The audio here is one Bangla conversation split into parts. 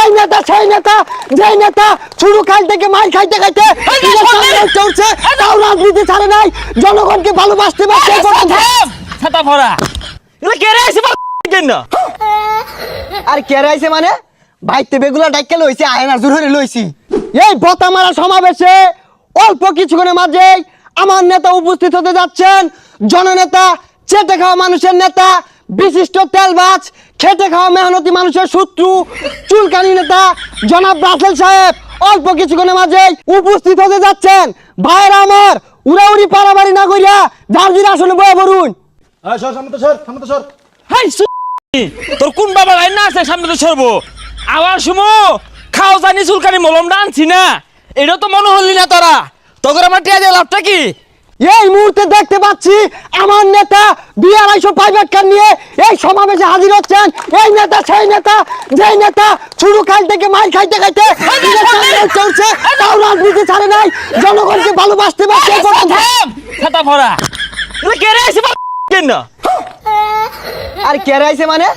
এই নেতা সেই নেতা যে নেতা শুরু কাল থেকে মাই খাইতে খাইতে চলছে তাও রাজনীতি ছাড়ে নাই জনগণকে ভালোবাসতে পারছে ছাতা ভরা! এগুলো আর কে রাইছে মানে? ভাইতে বেগুলা ডাইকে লইছে আয়না জোর হরে লইছি। এই বতা মারা সমাবেশে অল্প কিছুক্ষণের মাঝে আমার নেতা উপস্থিত হতে যাচ্ছেন। জননেতা চেটে খাওয়া মানুষের নেতা বিশিষ্ট তেলবাজ খেটে খাওয়া মেহনতি মানুষের শত্রু চুলকানি নেতা জনাব রাসেল সাহেব অল্প কিছুক্ষণের মাঝে উপস্থিত হতে যাচ্ছেন। ভাইরা আমার উড়াউড়ি পারাবাড়ি না করিয়া জার্জির আসনে বয়ে সু- তোর কোন বাবা লাইন না আছে সামনে তো সরবো। আবার শুমো খাও জানি চুলকানি মলম আনছি না। এটা তো মনে হলি না তোরা। তোর আমার টিয়া দিয়ে লাভটা কি? এই মুহূর্তে দেখতে পাচ্ছি আমার নেতা দুই আড়াইশো প্রাইভেট কার নিয়ে এই সমাবেশে হাজির হচ্ছেন। এই নেতা সেই নেতা যে নেতা শুরু কাল থেকে মাই খাইতে খাইতে চলছে তাও রাজনীতি ছাড়ে নাই জনগণকে ভালোবাসতে পারছে ছাতা ভরা। কেন আর কে রাইছে মানে?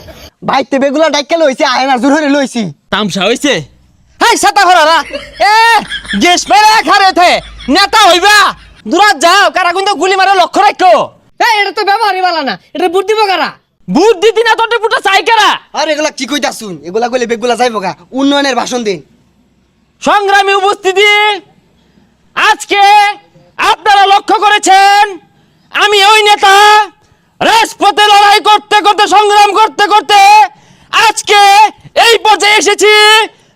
ভাইতে বেগুলা ডাইকে লইছে আয়না জোর হরে লইছি। তামসা হইছে? হাই ছাতা ভরা না এ গেস মেরে খারে থে নেতা হইবা। দূরাত যাও কারা কিন্তু গুলি মারে লক্ষ্য রাখো। এই এটা তো ব্যবহারই বালা না এটা বুদ্ধি বকারা বুদ্ধি দিনা তোর পুটা চাই কারা আর এগুলা কি কইতা শুন এগুলা কইলে বেগুলা যাইবো গা উন্নয়নের ভাষণ দিন। সংগ্রামী উপস্থিতি আজকে আপনারা লক্ষ্য করেছেন আমি ওই নেতা রাজপথে লড়াই করতে করতে সংগ্রাম করতে করতে আজকে এই পর্যায়ে এসেছি।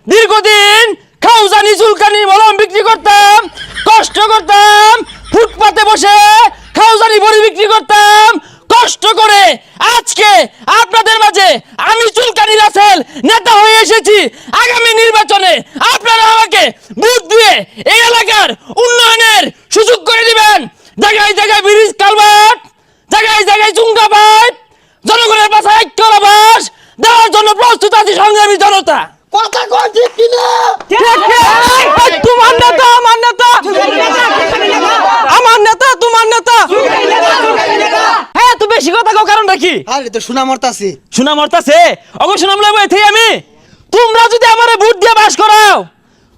দীর্ঘদিন খাউজানি চুলকানি মলম বিক্রি করতাম কষ্ট করতাম ফুটপাতে বসে খাউজানি বড়ি বিক্রি করতাম। কষ্ট করে আজকে আপনাদের মাঝে আমি চুলকানি রাসেল নেতা হয়ে এসেছি। আগামী নির্বাচনে আপনারা আমাকে বুথ দিয়ে এই এলাকার উন্নয়নের সুযোগ করে দিবেন জায়গায় জায়গায় ব্রিজ কালভার্ট জায়গায় জায়গায় চুঙ্গা পাইপ জনগণের পাশে ঐক্য আবাস দেওয়ার জন্য প্রস্তুত আছি সংগ্রামী জনতা কথা কয় ঠিক কিনা তোমার নেতা আমার নেতা আমার নেতা তোমার নেতা হ্যাঁ তুই বেশি কথা কও কারণটা কি আরে তো শোনা মরতাছি। শোনা মরতাছে? অবশ্য নাম লইব এথেই আমি। তোমরা যদি আমারে ভোট দিয়ে বাস করাও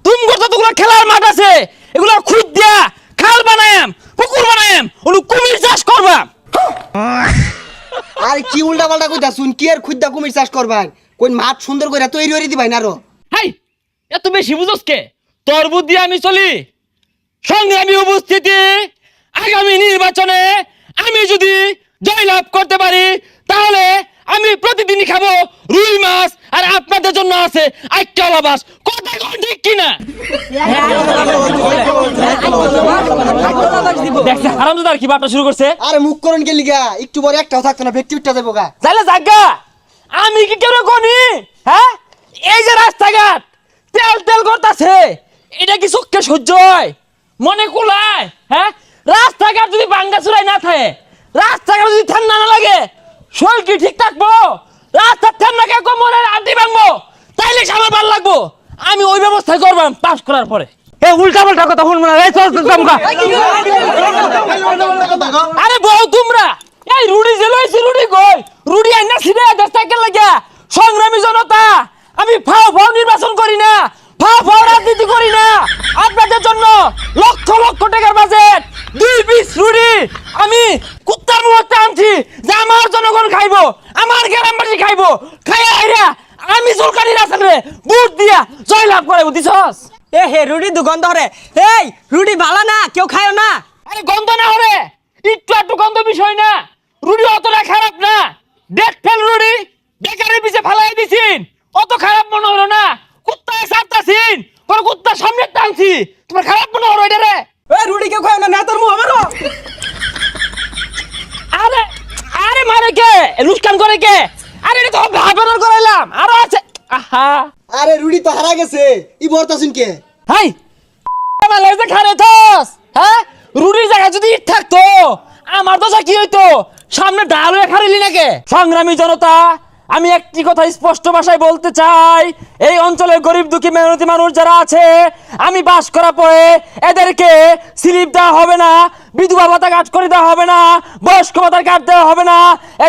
তুমি যতগুলো খেলার মাঠ আছে এগুলো খুদ দিয়া খাল বানায়াম পুকুর বানায়াম ওগুলো কুমির চাষ করবা আর কি উল্টা পাল্টা কইতা শুন কি আর খুদ্দা কুমির চাষ করবাই? কোন মাঠ সুন্দর করে তৈরি করে দিবাই না আরও? হাই এত বেশি বুঝোস কে? তোর বুদ্ধি আমি চলি। সংগ্রামী উপস্থিতি। আগামী নির্বাচনে আমি যদি জয়লাভ করতে পারি তাহলে আমি প্রতিদিনই খাব রুই মাছ আর আপনাদের জন্য আছে আটটা লাবাস কথা কোন ঠিক কিনা? দেখছে হারামজাদার কি বার্তা শুরু করছে? আরে মুখ করুন কে লিগা? একটু পরে একটাও থাকতো না ব্যক্তি উঠতে যাব গা। তাহলে জাগা আমি কি কেন কনি হ্যাঁ? এই যে রাস্তাঘাট তেল তেল করতেছে এটা কি চোখকে সহ্য হয়? মনে কুলায় হ্যাঁ? রাস্তাঘাট যদি বাঙ্গা চুরাই না থাকে রাস্তাঘাট যদি ঠান্ডা না লাগে শরীর কি ঠিক থাকব? রাস্তার কে কোমরের আড্ডি ভাঙবো? তাইলে আমার ভালো লাগবো। আমি ওই ব্যবস্থাই করবাম পাস করার পরে। এ উল্টা পাল্টা কথা শুনব না। এই চল চল, চমকা। আরে বউ তোমরা এই রুডি যে লইছি রুডি কই? রুডি আইনা সিনে দেশ থেকে লাগিয়া সংগ্রামী জনতা আমি ফাও ফাও নির্বাচন করি না ফাও ফাও রাজনীতি করি না। আপনাদের জন্য লক্ষ লক্ষ টাকার বাজেট দুই পিস রুডি আমি কুত্তার মুহূর্তে আনছি। আমার জনগণ খাইবো আমার গ্রামবাসী খাইবো খাইয়া আইরা আমি সরকারি রাস্তা রে বুট দিয়া জয় লাভ করে বুঝিছস এ হে রুডি দুগন্ধ রে এই রুডি ভালো না কেউ খায় না। আরে গন্ধ না হরে একটু একটু গন্ধ বিষয় না রুডি অতটা খারাপ না ডেট ফেল রুডি বেকারের পিছে ফালাই দিছিন অত খারাপ মনে হলো না কুত্তায় সারতাছিন পরে কুত্তার সামনে টানছি তোমার খারাপ মনে হলো এটা রে এই রুডি কেউ খায়ও না না তোর মুখ আমারও আরে আরে মারে করে কে? আরে এটা তো ভাবনার করাইলাম। আরও আছে। আহা। আরে রুডি তো হারা গেছে। ই বর্তাছিন কে? হাই। আমার লাগছে খারে থস হ্যাঁ? রুডির জায়গা যদি ইট থাকতো আমার দশা কি হইতো? সামনে ডাল হয়ে খারিলি নাকি? সংগ্রামী জনতা আমি একটি কথা স্পষ্ট ভাষায় বলতে চাই। এই অঞ্চলের গরিব দুঃখী মেহনতি মানুষ যারা আছে আমি বাস করা পরে এদেরকে স্লিপ দেওয়া হবে না বিধবা ভাতা কাট করে দেওয়া হবে না বয়স্ক ভাতার কাজ দেওয়া হবে না।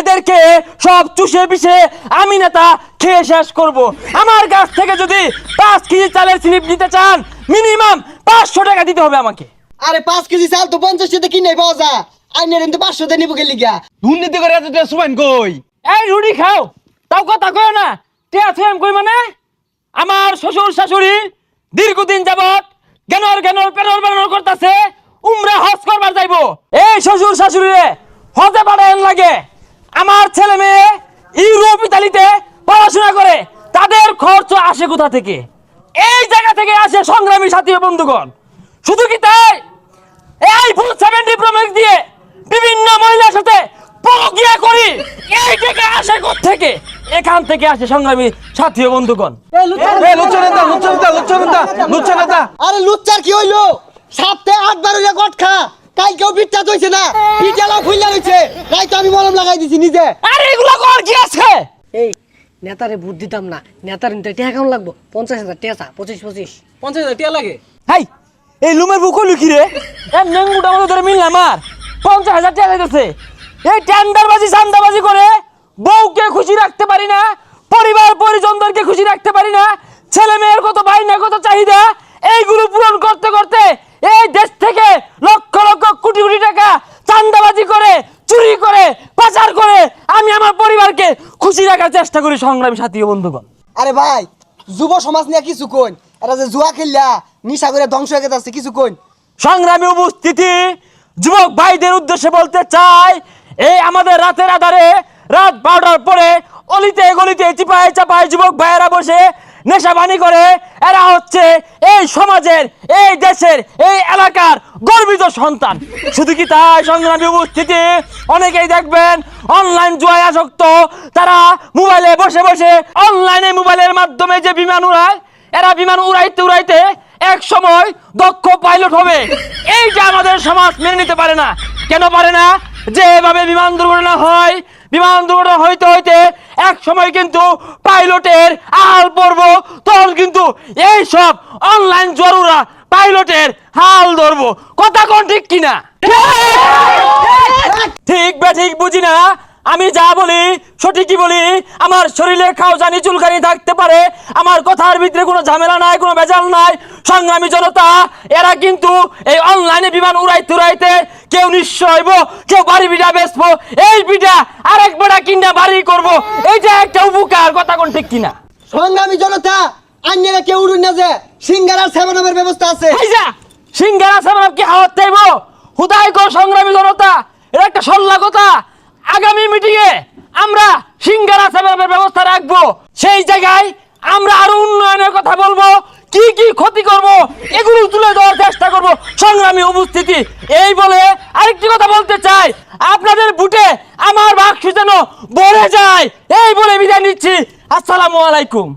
এদেরকে সব চুষে পিষে আমি নেতা খেয়ে শেষ করব। আমার কাছ থেকে যদি পাঁচ কেজি চালের স্লিপ নিতে চান মিনিমাম পাঁচশো টাকা দিতে হবে আমাকে। আরে পাঁচ কেজি চাল তো পঞ্চাশ টাকা কিনে পাওয়া যায়। আইনের কিন্তু পাঁচশো টাকা নিবো গেলি গা দুর্নীতি করে এত সুবাইন কই? এই রুটি খাও। তাও কথা কয় না টিয়া থুয়াম কই মানে? আমার শ্বশুর, শাশুড়ি দীর্ঘদিন যাবত জ্ঞানর জ্ঞানর পেনর পেনর করতেছে, উমরা হজ করবার যাইবো। এই শ্বশুর শাশুড়ি রে হজে পাঠান লাগে। আমার ছেলে মেয়ে ইউরোপ, ইতালিতে পড়াশোনা করে, তাদের খরচ আসে কোথা থেকে? এই জায়গা থেকে আসে সংগ্রামী সাথী বন্ধুগণ। শুধু কি তাই? এই আইফোন সেভেন্টি প্রোম্যাক্স দিয়ে বিভিন্ন মহিলার সাথে পরকিয়া করি, এই থেকে আসে কোথা থেকে এখান থেকে আসে সংগ্রামী সাথী ও বন্ধুগণ। আরে লুচ্চার কি হইল? আটবার হইলে গট খা। কালকেও পিঠটা তৈছে না। পিঠালাও ফুইলা রইছে। তাই তো আমি মলম লাগাই দিছি নিজে। আরে এগুলো কর কি আছে? এই নেতারে ভোট দিতাম না। নেতার নিতে টিয়া কেমন লাগবো? পঞ্চাশ হাজার টিয়া পঁচিশ পঁচিশ। পঞ্চাশ হাজার টিয়া লাগে? হাই এই লুমের বুকো লুকি রে এ নেঙ্গুটা মতো ধরে মিল আমার পঞ্চাশ হাজার টাকা দিতেছে এই টেন্ডারবাজি চান্দাবাজি করে খুশি রাখতে পারি না পরিবার পরিজনদেরকে খুশি রাখতে পারি না ছেলে মেয়ের কত বাইনা কত চাহিদা এইগুলো পূরণ করতে করতে এই দেশ থেকে লক্ষ লক্ষ কোটি কোটি টাকা চান্দাবাজি করে চুরি করে পাচার করে আমি আমার পরিবারকে খুশি রাখার চেষ্টা করি সংগ্রামী সাথী ও বন্ধুগণ। আরে ভাই যুব সমাজ নিয়ে কিছু কইন? এরা যে জুয়া খেললা নিশা করে ধ্বংস হয়ে গেছে কিছু কইন? সংগ্রামী উপস্থিতি যুবক ভাইদের উদ্দেশ্যে বলতে চাই এই আমাদের রাতের আধারে রাত বারোটার পরে অলিতে গলিতে চিপায় চাপায় যুবক ভাইয়েরা বসে নেশাবানি করে। এরা হচ্ছে এই সমাজের, এই দেশের, এই এলাকার গর্বিত সন্তান। শুধু কি তাই সংগ্রামী উপস্থিতি? অনেকেই দেখবেন অনলাইন জুয়ায় আসক্ত। তারা মোবাইলে বসে বসে অনলাইনে মোবাইলের মাধ্যমে যে বিমান উড়ায়, এরা বিমান উড়াইতে উড়াইতে এক সময় দক্ষ পাইলট হবে। এইটা আমাদের সমাজ মেনে নিতে পারে না। কেন পারে না? যে এভাবে বিমান দুর্ঘটনা হয় বিমান দুর্ঘটনা হইতে হইতে এক সময় কিন্তু পাইলটের হাল পড়ব তখন কিন্তু এই সব অনলাইন জরুরা পাইলটের হাল ধরবো। কথা কোন ঠিক কিনা? ঠিক বা ঠিক বুঝি না? আমি যা বলি সঠিকই বলি আমার শরীরে খাও জানি চুলকানি থাকতে পারে আমার কথার ভিতরে কোনো ঝামেলা নাই কোনো ভেজাল নাই সংগ্রামী জনতা এরা কিন্তু এই অনলাইনে বিমান উড়াইতে উড়াইতে কেউ নিঃস্ব হইব কেউ বাড়ি বিটা বেচবো এই বিটা আরেক বেটা কিনা বাড়ি করব এইটা একটা উপকার কথা কোন ঠিক কিনা? সংগ্রামী জনতা আন্যেরা কেউ উড়ুন না যে সিঙ্গারার সেবনামের ব্যবস্থা আছে। সিঙ্গারা সামাপ কি হাওয়াত চাইব? হুদাই কর সংগ্রামী জনতা এটা একটা সল্লা কথা আগামী মিটিং এ আমরা সিঙ্গারা সেবার ব্যবস্থা রাখব। সেই জায়গায় আমরা আরও উন্নয়নের কথা বলব। কি কি ক্ষতি করব, এগুলো তুলে দেওয়ার চেষ্টা করব। সংগ্রামী উপস্থিতি, এই বলে আরেকটি কথা বলতে চাই। আপনাদের বুটে আমার বাক্স যেন ভরে যায়, এই বলে বিদায় নিচ্ছি। আসসালামু আলাইকুম।